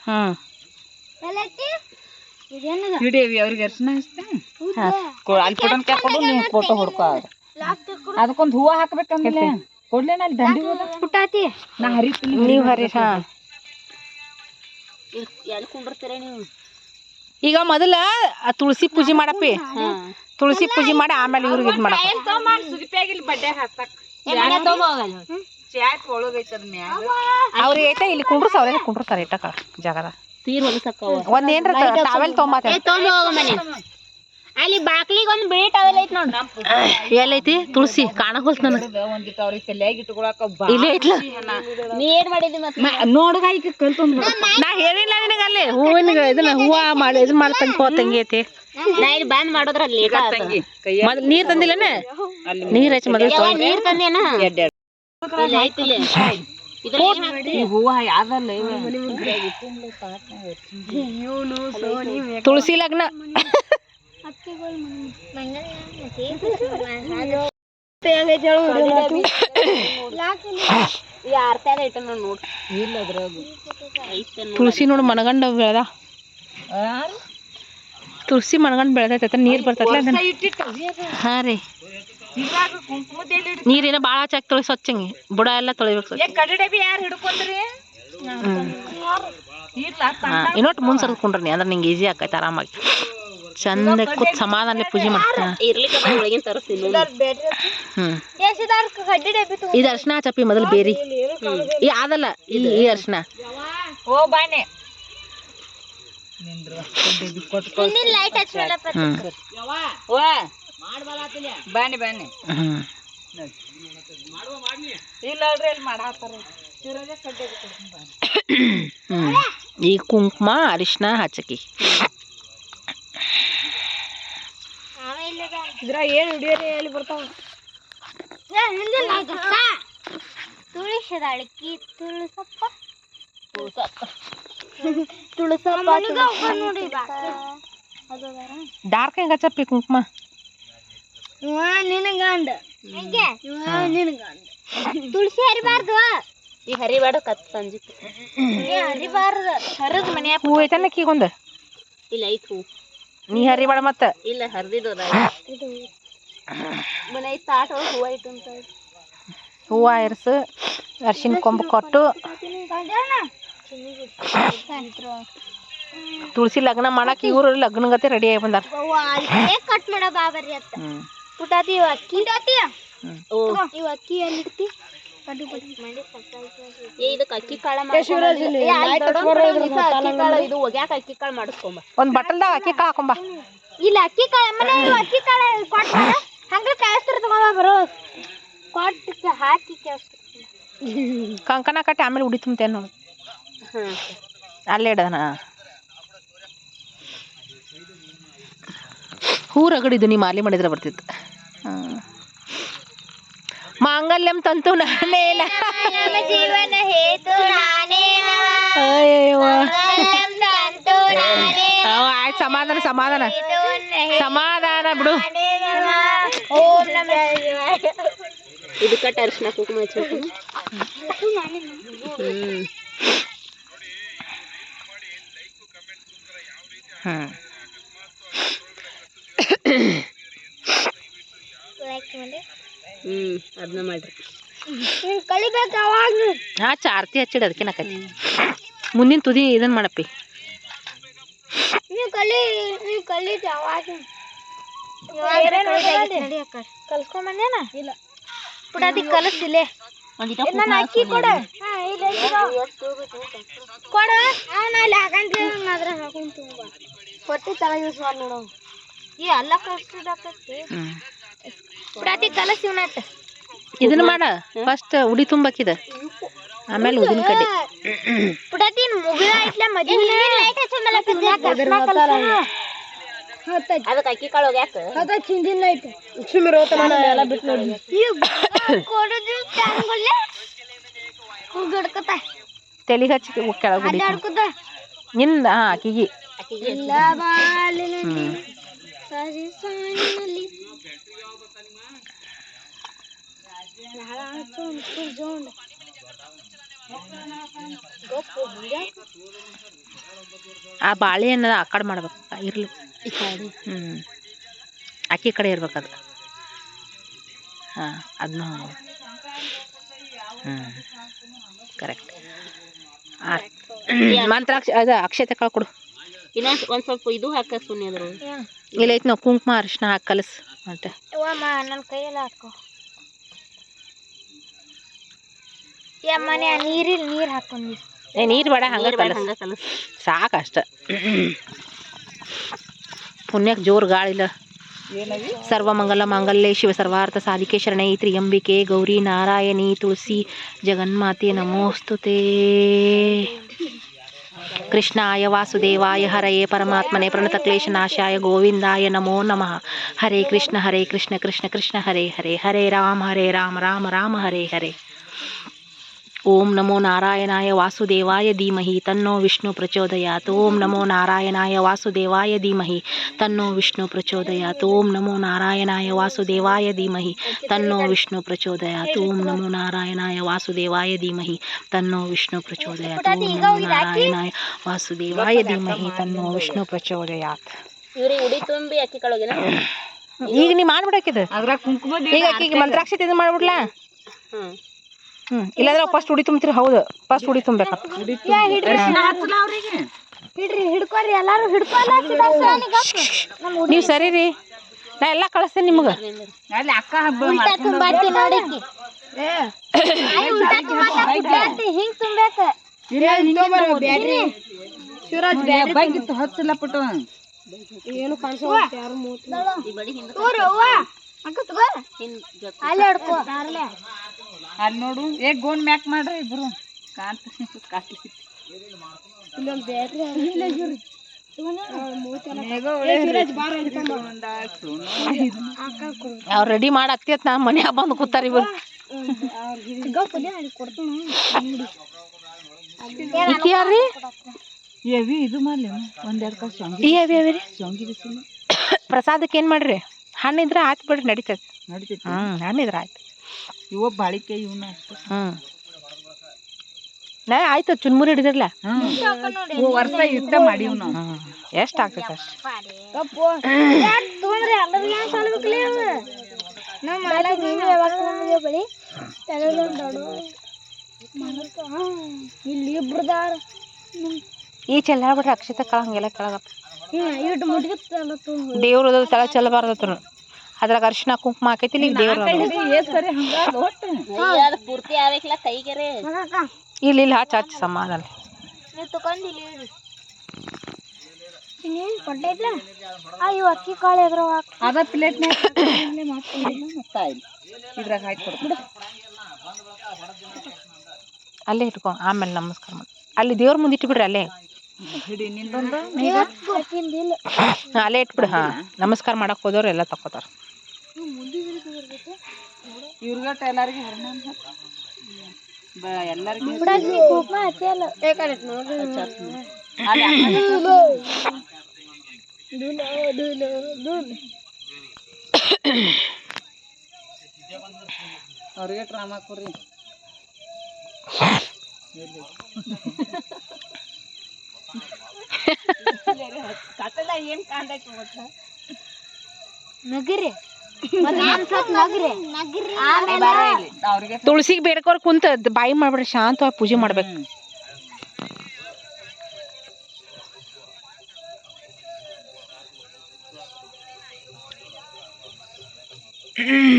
ಹ್ಮ್ ಹಿಡಿಯವಿ ಅವ್ರಿಗೆ ಅರ್ಶಿನ ಹಚ್ತೇನೆ ಅಲ್ಲಿ ಫೋಟೋ ಕೊಡು ನೀವು ಫೋಟೋ ಹೊಡ್ಕೊ ಅದಕ್ಕೊಂದು ಹೂವ ಹಾಕ್ಬೇಕಂದ್ರೆ ಕೊಡ್ಲೇನ ಅಲ್ಲಿ ದಂಡಿ ಪುಟಾತಿ ನಾ ಹರಿತೀನಿ. ನೀವ್ ಹರಿ ಹಾ. ಎಲ್ಲಿ ಕುಂಡಿರ್ತೀರ ನೀವು? ಈಗ ಮೊದಲ ಆ ತುಳಸಿ ಪೂಜೆ ಮಾಡಪ್ಪಿ. ತುಳಸಿ ಪೂಜೆ ಮಾಡಿ ಆಮೇಲೆ ಇವ್ರಿಗೆ ಇದ್ ಮಾಡಪ್ಪ. ಸುದಿಪ್ಯಾಗಿಲ್ಲಿ ಬಡ್ಡೆ ಹಾಕ್ತಾಕ ಚಾಟ್ ಒಳಗೈತದ ಮ್ಯಾಗ. ಅವ್ರಿಗೆ ಐತೆ ಇಲ್ಲಿ ಕುಂಡ್ರಸ್ ಅವ್ರೇನ ಕುಂಡ್ರಸ್ತಾರ ಇಟ್ಟಕ ಜಾಗದ. ತೀರ್ ಹೊಲಸಕ್ಕವ ಒಂದ್ ಏನ್ರ ಟಾವೆಲ್ ತೊಗೊಂಬಾತ ತೊಗೊಂಡು ಹೋಗ ಮನೆ. ಅಲ್ಲಿ ಬಾಕ್ಲಿಗೆ ಒಂದು ಬಿಳಿ ಟವೆಲ್ ಐತಿ ನೋಡ್. ಎಲ್ಲೈತಿ? ತುಳಸಿ ಕಾಣ ನನಗ. ಒಂದಿಟ್ಟು ಅವ್ರಿಗೆ ತಲೆಯಾಗಿ ಇಟ್ಕೊಳಕ ಇಲ್ಲೇ ಐತ್ಲ ನೀ ಏನ್ ಮಾಡಿದಿ ಮತ್ತ ನೋಡ್ಗ ಈಗ ಕಲ್ತೊಂದ್ ನಾ ಹೇಳಿಲ್ಲ ನಿನಗ ಅಲ್ಲಿ. ಹೂವಿನ ಇದನ್ನ ಹೂವ ಮಾಡಿ ಇದನ್ನ ಮಾಡ್ತಂಗ ತಂಗಿ ತಂಗಿ ಐತಿ. ನಾ ಇಲ್ಲಿ ಬಂದ್ ನೀರ್ ತಂದಿಲ್ಲನ? ನೀರ್. ಹಚ್ಚಿ ಮೊದಲು ತೊಗೊಂಡ್ ನೀರ್ ತಂದೇನ? ತುಳಸಿ ಲಗ್ನ. ತುಳಸಿ ನೋಡು ಮನಗಂಡ ಬೆಳೆದ. ತುಳಸಿ ಮನಗಂಡ ಬೆಳೆದೈತೆ ನೀರ್ ಬರ್ತೈತ್ಲ ಅದನ್ನ ಹಾ ರೀ ಇದ್ರಾಗ ಕುಂಕುಮದ ಎಲ್ಲಿ ಇಡ್- ನೀರೇನ ಭಾಳ ಚಾಕ್ ತೊಳಿ ಸ್ವಚ್ಛಂಗಿ. ಬುಡ ಎಲ್ಲ ತೊಳಿಬೇಕು ಇನ್ನೊಟ್ಟು ಮುಂದ್ ಸರ್ಕೊಂಡ್ರಿ ಕುಂಡ್ರಿ ಅಂದ್ರೆ ನಿಂಗೆ ಈಸಿ ಆಕೈತೆ ಆರಾಮಾಗಿ. ಚಂದ ಕೂತ್ ಸಮಾಧಾನ ಪೂಜೆ ಮಾಡ್ತೀನಿ ಇರ್ಲಿಕ್ಕ ಒಳಗಿನ ತರಿಸ್ತೀನಿ ನೋಡು. ಹ್ಮ್. ಇದು ಅರ್ಶಿನ ಚಪ್ಪಿ ಮೊದಲು ಬೇರಿ. ಈ ಅದಲ್ಲ ಇದು. ಈ ಅರ್ಶನ ಓ ಬಾನೆ ಕೊಟ್ಟು ಕಳ್ಸು. ಹ್ಮ್ ಓ ಬಾನೆ ಬಾನೆ ಹ್ಮ್. ಇಲ್ಲ ಅಲ್ರಿ ಅಲ್ಲಿ ಮಾಡಾತಾರ ಇರೋದೇ ಕಡ್ಡೆ ಕೊಡ್ತೀನಿ ಬಾನೆ ಹ್ಮ್. ಈ ಕುಂಕುಮ ಅರಿಶಿನ ಹಚ್ಚಕಿ. ಇದ್ರ ಏನು ಹಿಡಿಯೋರಿ ಎಲ್ಲಿ ಬರ್ತಾವ? ತುಳಸದ ಅಳಕಿ ತುಳಸಪ್ಪ. ತುಳಸಪ್ಪ. ನೋಡಿ ಡಾರ್ಕ್ ಹೆಂಗ ಹಚ್ಚಪ್ಪಿ ಕುಂಕುಮ? ನಿನ್ನ ಗಂಡ. ನಿನ್ನ ಗಂಡ. ತುಳಸಿ ಹರಿಬಾರ್ದು. ಈ ಹರಿಬೇಡ ಕತ್ ಸಂಜೆ ಹರಿಬಾರ್ದು. ಹರಿದ್ ಮನ್ಯಾಗ ಹೂ ಐತನ ಕೀಗೊಂದು ಇಲ್ಲ ಐತ್ ಹೂ. ನೀ ಹರಿಬಾಡ ಮತ್ತ. ಇಲ್ಲ ಹರಿದಿದ್ದು ಅದ. ಮನೆ ಐತ್ ತಾಟ ಒಳಗೆ ಹೂವ ಅಂತ ಹೂವ ಇರ್ಸು ಅರ್ಶಿನ ಕೊಂಬು ಕೊಟ್ಟು. ತುಳಸಿ ಲಗ್ನ ಮಾಡಕ್ ಇವ್ರು ಲಗ್ನ ಗತೆ ರೆಡಿ ಆಗಿ ಬಂದಾರ. ಕಟ್ ಮಾಡ ಬಾಬರಿ ಅತ್ತ. ಹ್ಮ್. ಪುಟಾತಿ ಇವು ಅಕ್ಕಿ. ಪುಟಾತಿ? ಓ. ಇವ್ ಅಕ್ಕಿ ಎಲ್ಲಿ ಇಡ್ತಿ ಅಕ್ಕಿ ಕಾಳ ಅಕ್ಕಿ ಅಕ್ಕಿ ಕಾಳು ಮಾಡಿಸ್ಕೊಂಬ ಒಂದ್ ಬಟಲ್ದಾಗ ಅಕ್ಕಿ ಕಾಳು ಹಾಕೊಂಬ. ಇಲ್ಲ ಅಕ್ಕಿ ಕಾಳ ಮನೆ ಇವ್ ಅಕ್ಕಿ ಕಾಳ ಕೊಟ್ ಮಾಡ ಹಂಗ ಕಳಿಸ್ತಾರ ತಗೊಂಬ ಬರೋ. ಕೊಟ್ಟು ಹಾಕಿ ಕಂಕಣ ಕಟ್ಟಿ ಆಮೇಲೆ ಉಡಿ ತುಂಬತೇನೆ ನೋಡಿ. ಅಲ್ಲೇ ಇಡೋಣ ಹೂ ರಗಡಿದು ನೀ ಮಾಲೆ ಮಾಡಿದ್ರೆ ಬರ್ತಿತ್ತು. ಮಾಂಗಲ್ಯಂ ತಂತು ನಾನೇನ ಜೀವನ ಹೇತು ಆಯ್ತು ಸಮಾಧಾನ ಸಮಾಧಾನ. ಸಮಾಧಾನ ಬಿಡು. ಇದಕ್ಕೆ ನಮ ಶಿವಾಯ. ಇದು ಕಟ್ಟ ಅರಿಶಿನ ಕುಂಕುಮ ಮಾಡಿ ಹ್ಮ್ ಹ್ಮ್ ಹ್ಮ್ ಅದನ್ನ ಮಾಡ್ರಿ. ನೀನ್ ಕಲಿಬೇಕು ಅವಾಗ. ಹಾ ಚಾರ್ತಿ ಹಚ್ಚಿಡ ಅದಕ್ಕೆ ನಾಕತಿ ಮುಂದಿನ ತುದಿ ಇದನ್ ಮಾಡಪ್ಪಿ. ನೀವು ಕಲಿ ನೀವು ಕಲಿತು ಅವಾಗ. ಕಲ್ಸ್ಕೊಂಬಂದೇನ ಇಲ್ಲ. ನಾನು ಅಕ್ಕಿ ಕೊಡ. ಹಾ ಇಲ್ಲ ಕೊಡ. ಅವನ ಅಲ್ಲಿ ಹಾಕಂತೀವಿ ಅದ್ರ ಹಾಕೊಂಡ್ ತುಂಬ. ಹೊಟ್ಟೆ ಚೆನ್ನಾಗಿ ಯೂಸ್ ಮಾಡಿ ನೋಡು. ಈ ಅಲ್ಲ ಪ್ರತಿ ಕಲಸಿವ್ನತ್ತ ಇದನ್ನ ಮಾಡ. ಫಸ್ಟ್ ಉಡಿ ತುಂಬಾಕಿದ ಆಮೇಲೆ ಉದಿನ ಕಡೆ ಪುಟಾತಿ ಮುಗಿದ ಐತ್ಲ ಮದ್ವೆ ಅದಕ್ಕೆ ಅಕ್ಕಿ ಕಾಳು ಒಗ್ಯಾಕ ಕೊಡೋದು ತಂಗುಲ್ಲೆ ಹುಡುಕತ್ತ ತೆಲಿಗೆ ಹಚ್ಚಿ ಕೆಳಗೆ ನಿಂದ ಹಾ ಆಕಿಗಿ ಅಕ್ಕಿಗೆ. ಇಲ್ಲ ಬಾಲಿನಲ್ಲಿ ಸರಿ ಸಾಲಿನಲ್ಲಿ ಆ ಬಾಳೆಹಣ್ಣು ಆ ಕಡೆ ಮಾಡ್ಬೇಕು. ಇರ್ಲಿ. ಹ್ಞೂ ಅಕ್ಕಿ ಕಡೆ ಇರ್ಬೇಕು ಅದು. ಹಾಂ ಅದನ್ನ ಹ್ಞೂ ಕರೆಕ್ಟ್ ಮಂತ್ರಾಕ್ಷ ಅದು ಅಕ್ಷತೆ ಕಳ್ಕೊಡು ಕೊಡು. ಇನ್ನೊಂದ್ ಒಂದ್ ಸ್ವಲ್ಪ ಇದು ಹಾಕ ಸುನ್ನಿ ಅದ್ರ ಇಲ್ಲ ಐತೆ ನಾವು ಕುಂಕುಮ ಅರಿಶಿನ ಹಾಕಿ ಕಲಸು ಮತ್ತೆ. ನನ್ನ ಕೈಯಲ್ಲಿ ಹಾಕೋ. ಮನೆ ನೀರಿಲ್ ನೀರ್ ಹಾಕೊಂಡಿ ಏ ನೀರು ಬೇಡ ಹಂಗೆ ಕಲಸು. ಕಲಸ್. ಸಾಕಷ್ಟ ಪುಣ್ಯಕ್ಕೆ ಜೋರು ಗಾಳಿಲ್ಲ ಏನವಿ ಸರ್ವಮಂಗಲ ಮಾಂಗಲ್ಯ ಶಿವ ಸರ್ವಾರ್ಥ ಸಾಧಿಕೆ ಶರಣೈ ತ್ರಿಯಂಬಿಕೆ ಗೌರಿ ನಾರಾಯಣಿ ತುಳಸಿ ಜಗನ್ಮಾತೆ ನಮೋಸ್ತುತೇ. कृष्णाय वासुदेवाय हरये परमात्मने प्रणतक्लेशनाशाय गोविन्दाय नमो नमः। हरे कृष्ण हरे कृष्ण कृष्ण कृष्ण, हरे हरे। हरे राम हरे राम राम राम, हरे हरे। ಓಂ ನಮೋ ನಾರಾಯಣಾಯ ವಾಸುದೇವಾಯ ಧೀಮಹಿ ತನ್ನೋ ವಿಷ್ಣು ಪ್ರಚೋದಯಾತ್ ಓಂ ನಮೋ ನಾರಾಯಣಾಯ ವಾಸುದೇವಾಯ ಧೀಮಹಿ ತನ್ನೋ ವಿಷ್ಣು ಪ್ರಚೋದಯಾತ್ ಓಂ ನಮೋ ನಾರಾಯಣಾಯ ವಾಸುದೇವಾಯ ಧೀಮಹಿ ತನ್ನೋ ವಿಷ್ಣು ಪ್ರಚೋದಯಾತ್ ಓಂ ನಮೋ ನಾರಾಯಣಾಯ ವಾಸುದೇವಾಯ ಧೀಮಹಿ ತನ್ನೋ ವಿಷ್ಣು ಪ್ರಚೋದಯಾತ್ ಓಂ ನಮೋ ನಾರಾಯಣಾಯ ವಾಸುದೇವಾಯ ಧೀಮಹಿ ತನ್ನೋ ವಿಷ್ಣು ಪ್ರಚೋದಯಾತ್ ಇವ್ರಿಗೆ ಉಡಿ ತುಂಬಿ ಅಕ್ಕಿ ಕಳೋಗಿನ ಈಗ ನೀ ಮಾಡ್ಬಿಡಕ್ಕಿದ ಅದ್ರಾಗ ಕುಂಕುಮ ಈಗ ಆಕಿಗೆ ಮಂತ್ರಾಕ್ಷತೆ ಇದು ಮಾಡ್ಬಿಡ್ಲಾ ಹ್ಮ್. ಹ್ಞೂ ಇಲ್ಲಾಂದ್ರೆ ಫಸ್ಟ್ ಉಡಿ ತುಂಬ್ತೀರಿ ಹೌದು. ಫಸ್ಟ್ ಉಡಿ ತುಂಬೇಕಪ್ಪ ಅವ್ರಿಗೆ? ಹಿಡ್ರಿ ಹಿಡ್ಕೊರಿ ಎಲ್ಲಾರು ಹಿಡ್ಕೊಲ್ಲ ನೀವು ಸರಿ ರೀ. ನಾ ಎಲ್ಲ ಕಳಿಸ್ತೇನೆ ನಿಮ್ಗೆ. ಅಲ್ಲಿ ಅಕ್ಕ ಹಬ್ಬ ತುಂಬಾತಿ ಹಿಂಗ್ ತುಂಬೇಕ ಪುಟ್ಟು. ಜೊತೆ ಅಲ್ಲೇ ಹಿಡ್ಕೊ. ಅಲ್ಲೇ ನೋಡು. ಏ ಗೋನ್ ಮ್ಯಾಕ್ ಮಾಡ್ರಿ ಇಬ್ರು. ಕಾಂತ. ಕಾಟಿ ಅವ್ರು ರೆಡಿ ಮಾಡಿ ಹತ್ತಿಯತ್ ನಾ ಮನ್ಯಾಗ ಬಂದು ಕೂತಾರ ಇವ್ರು. ಯಾರ್ರಿ? ಏವಿ ಇದು ಮಾಡ್ಲಿ ಒಂದೆರಡು ಕಾಸು ಶಾಂಗಿ ಈ ಏವಿ ಅವಿ ರೀ ಶಾಂಗಿ ಬಿಸಿ. ಪ್ರಸಾದಕ್ಕೆ ಏನು ಮಾಡ್ರಿ? ಹಣ್ಣಿದ್ರೆ ಆಯ್ತು ಬಿಡ್ರಿ ನಡೀತೈತೆ. ನಡಿತೈತಿ. ಹ್ಞೂ ಹಣ್ಣಿದ್ರೆ ಆಯ್ತು. ಇವ ಬಾಳಿಕೆ ಇವನ ನಾ ಆಯ್ತು ಚುನ್ಮುರಿ ಹಿಡಿದಿರ್ಲ. ವರ್ಷ ಯುದ್ಧ ಮಾಡಿವ್ ನಾವು. ಎಷ್ಟು ಆಗ್ತೈತೆ ಇಲ್ಲಿ ಇಬ್ರದಾರ ಈ ಚೆಲ್ಲಾಡ್ಬಿಟ್ರೆ ಅಕ್ಷತೆ ಕಳ ಹಂಗೆಲ್ಲ ಕೆಳಗಪ್ಪ ದೇವ್ರು ತಳ ಚೆಲ್ಲಬಾರ್ದತ್ರ ಅದ್ರಾಗ ಅರಿಶಿನ ಕುಂಕುಮ ಹಾಕೈತಿ ಇಲ್ಲಿ ದೇವ್ರ ಪೂರ್ತಿ ಆಗ್ಬೇಕಲ್ಲ ಕೈಗೆರೆ. ಇಲ್ಲಿ ಇಲ್ಲಿ ಹಚ್ಚ ಹಚ್ಚ ಸಮಾಧಾನ ನೀವು ಇವು ಅಕ್ಕಿ ಕಾಳು ಅದ ಇದ್ರಾಗ ಹಾಕಿ ಅಲ್ಲೇ ಇಟ್ಕೊ ಆಮೇಲೆ ನಮಸ್ಕಾರ ಮಾಡಿ. ಅಲ್ಲಿ ದೇವ್ರ ಮುಂದೆ ಇಟ್ಬಿಡ್ರಿ ಅಲ್ಲೇ. ಅಲ್ಲೇ ಇಟ್ಬಿಡು ಹಾ. ನಮಸ್ಕಾರ ಮಾಡಕ್ ಹೋದವ್ರು ಎಲ್ಲ ತಕೋತಾರ ಇವ್ರಿಗಟ್ಟ ಎಲ್ಲಾರ್ಗಿ ಹರಣ ಬ ಎಲ್ಲಾರ್ಗಿ ಕುಂಕುಮ ಹಚ್ಚಿಯಲ್ಲ. ಅಲ್ಲಿ ಅವ್ರಿಗೆ ಡ್ರಾಮಾ ಕೊಡ್ರಿ. ನಗಿರಿ ನಗಿರಿ ನಗಿರಿ ಆಮೇಲೆ ಅವ್ರಿಗೆ ತುಳಸಿಗೆ ಬೇಡ್ಕೋರ್ ಕುಂತ ದ್- ಬಾಯಿ ಮಾಡ್ಬಿಡ್ರಿ ಶಾಂತವಾಗಿ ಪೂಜೆ ಮಾಡ್ಬೇಕು. ಹ್ಮ್.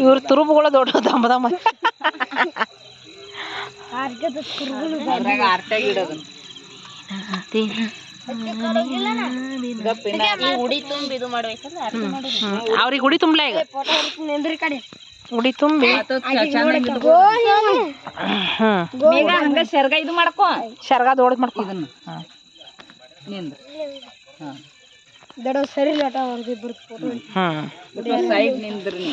ಇವ್ರ ತುರುಬುಗಳ ದೊಡ್ಡ ದಮ್ಮ ದಮ್ಮ ಅವ್ರಿಗೆ ಉಡಿ ತುಂಬಲ ಈಗ. ಉಡಿ ತುಂಬಿ. ಹಂಗ ಶರ್ಗ ಇದು ಮಾಡ್ಕೋ. ಶರ್ಗ ದೊಡ್ಡ ಮಾಡ್ಕೋ. ಇದನ್ನ. ಹಾ. ನಿಂದ. ಹಾ. ದಡ ಸರಿ ಲಟ ಹೊಡೆದಿಬ್ಬರು ಫೋಟೋ ಹಾಂ. ಸೈಡ್ ನಿಂದ್ರಿ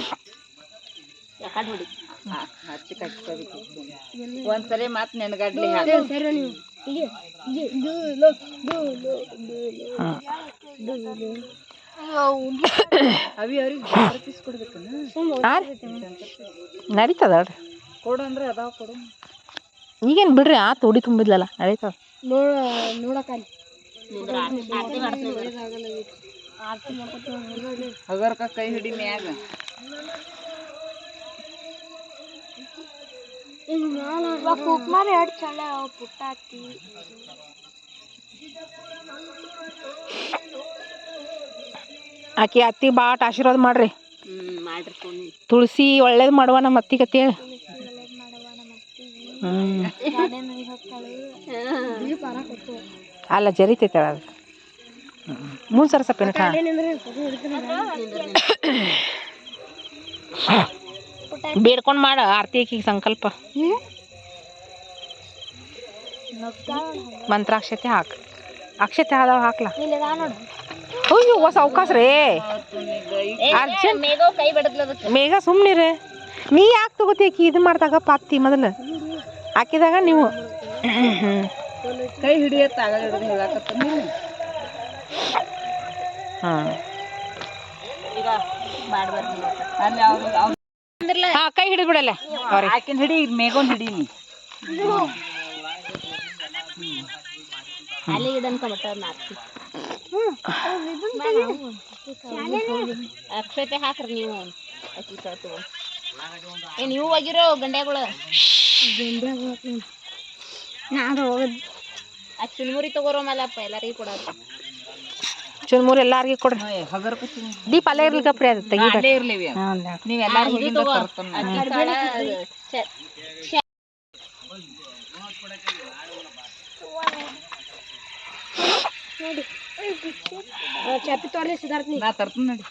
ಯಾಕಡೆ ಹೊಡಿ? ಒಂದ್ಸರಿ ಮತ್ ನೆನಗಡ್ಲಿ ಸರಿ ನೀವು ಅವಿ ಅವ್ರಿಗೆ ಪೀಸ್ ಕೊಡ್ಬೇಕನ್ನ ನಡೀತದ ಕೊಡು ಅಂದ್ರೆ ಅದಾವ ಕೊಡು. ಈಗೇನು ಬಿಡ್ರಿ ಆತು ಉಡಿ ತುಂಬಿದ್ಲಲ್ಲ ನಡೀತದ. ನೋಡ ನೋಡಕಲ್ಲಿ ಹಗರ್ಕ ಕೈ ಹಿಡಿ ಮ್ಯಾಗ ಕುಕ್ಮಾರ ಎರಡು ಚಳ ಪುಟ್ಟ ಹಾಕಿ ಆಕಿ ಅತ್ತಿ ಬಾಟ್ ಆಶೀರ್ವಾದ ಮಾಡ್ರಿ. ತುಳಸಿ ಒಳ್ಳೇದು ಮಾಡುವ ನಮ್ಮ ಅತ್ತಿಗತ್ತೇಳಿ ಅಲ್ಲ ಜರಿತೈತೆ ಅದು ಮೂರು ಸರ ಸಪ್ಪ ಬೇಡ್ಕೊಂಡು ಮಾಡ ಆರತಿ ಆಕಿಗೆ ಸಂಕಲ್ಪ. ಮಂತ್ರಾಕ್ಷತೆ ಹಾಕ್. ಅಕ್ಷತೆ ಆದವ ಹಾಕ್ಲಾ? ಅಯ್ಯೋ ಹೊಸ ಅವಕಾಶ ರೀ. ಅರ್ಜೆಂಟ್. ಮೇಘ ಸುಮ್ಮನಿರಿ ನೀ ಯಾಕೆ ತಗೋತಿ ಆಕಿ ಇದು ಮಾಡ್ದಾಗ ಪಾತಿ ಮೊದಲು. ಹಾಕಿದಾಗ ನೀವು ಕೈ ಹಿಡಿಯತ್ತ ಹಾಂ. ಹಾಂ ಕೈ ಹಿಡಿದು ಬಿಡಲ್ಲ ಹಿಡಿ ಮೇಗೊಂದು ಹಿಡಿ ನೀ ಅಲ್ಲಿ ಇದನ್ ಕಮಟರ್ ನಾಲ್ಕು ಅಕ್ಷತೆ ಹಾಕ್ರಿ ನೀವು. ಅಕ್ಕಿ ಕಳ್ತು ಏ ನೀವು ಹೋಗಿರೋ ಗಂಡ್ಯಾಗಳು. ನಾನು ಹೋಗೋದು ಆ ಚುಲ್ಮುರಿ ತಗೋರೋ ಮಲ್ಲಪ್ಪ ಎಲ್ಲರಿಗೂ ಕೊಡೋದು ಚುನ್ಮುರಿ ಎಲ್ಲಾರ್ಗಿ ಕೊಡ್ರಿ ದೀಪ. ಅಲ್ಲೇ ಇರ್ಲಿ ಕಪ್ರಿ ಅದು ತೆಗಿಬೇಡ ಅಲ್ಲೇ ಇರ್ಲಿ ಇವ್ಯಾವ. ನೀವ್ ಎಲ್ಲಾರು ಚ- ಚಾಪಿ ತೋರ್ಲಿ ಸಿದ್ಧಾರ್ಥ ನಾ ತರ್ತೀನಿ ನಡಿ.